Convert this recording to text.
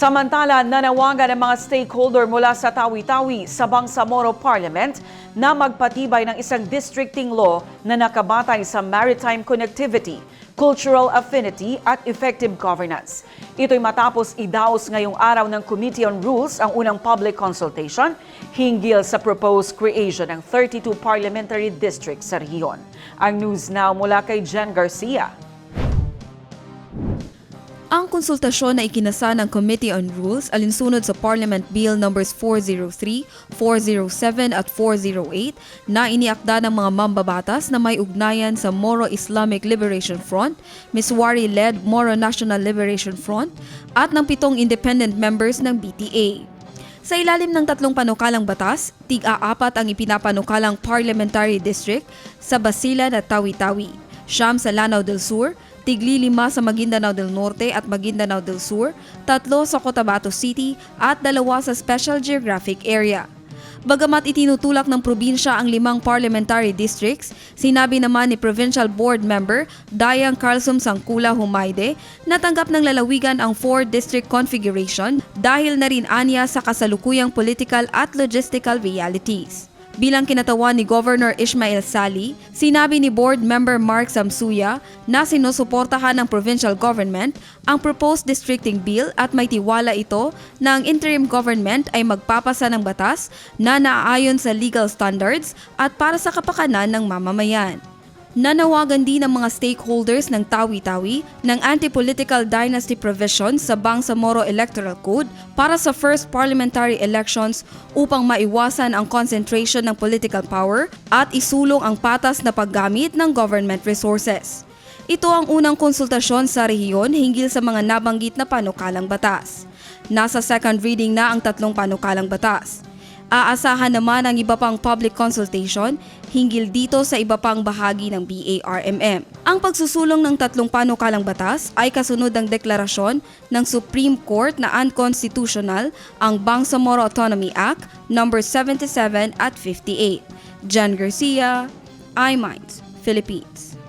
Samantala, nanawagan ang mga stakeholder mula sa Tawi-Tawi sa Bangsamoro Parliament na magpatibay ng isang districting law na nakabatay sa maritime connectivity, cultural affinity at effective governance. Ito'y matapos idaos ngayong araw ng Committee on Rules ang unang public consultation hinggil sa proposed creation ng 32 parliamentary districts sa rehiyon. Ang news now mula kay Jen Garcia. Ang konsultasyon na ikinasa ng Committee on Rules alinsunod sa Parliament Bill numbers 403, 407 at 408 na iniakda ng mga mambabatas na may ugnayan sa Moro Islamic Liberation Front, Miswari-led Moro National Liberation Front at ng pitong independent members ng BTA. Sa ilalim ng tatlong panukalang batas, tig-aapat ang ipinapanukalang parliamentary district sa Basilan at Tawi-Tawi, siyam sa Lanao del Sur, tigli lima sa Maguindanao del Norte at Maguindanao del Sur, tatlo sa Cotabato City at dalawa sa Special Geographic Area. Bagamat itinutulak ng probinsya ang limang parliamentary districts, sinabi naman ni Provincial Board Member Dayang Carlsum Sangkula Humayde na tanggap ng lalawigan ang four-district configuration dahil na rin anya sa kasalukuyang political at logistical realities. Bilang kinatawan ni Governor Ishmael Sali, sinabi ni Board Member Mark Samsuya na sinusuportahan ng provincial government ang proposed districting bill at may tiwala ito na ang interim government ay magpapasa ng batas na naaayon sa legal standards at para sa kapakanan ng mamamayan. Nanawagan din ng mga stakeholders ng Tawi-Tawi ng anti-political dynasty provision sa Bangsamoro Electoral Code para sa first parliamentary elections upang maiwasan ang concentration ng political power at isulong ang patas na paggamit ng government resources. Ito ang unang konsultasyon sa rehiyon hinggil sa mga nabanggit na panukalang batas. Nasa second reading na ang tatlong panukalang batas. Aasahan naman ang iba pang public consultation hinggil dito sa iba pang bahagi ng BARMM. Ang pagsusulong ng tatlong panukalang batas ay kasunod ng deklarasyon ng Supreme Court na unconstitutional ang Bangsamoro Autonomy Act No. 77 at 58. Jan Garcia, iMinds, Philippines.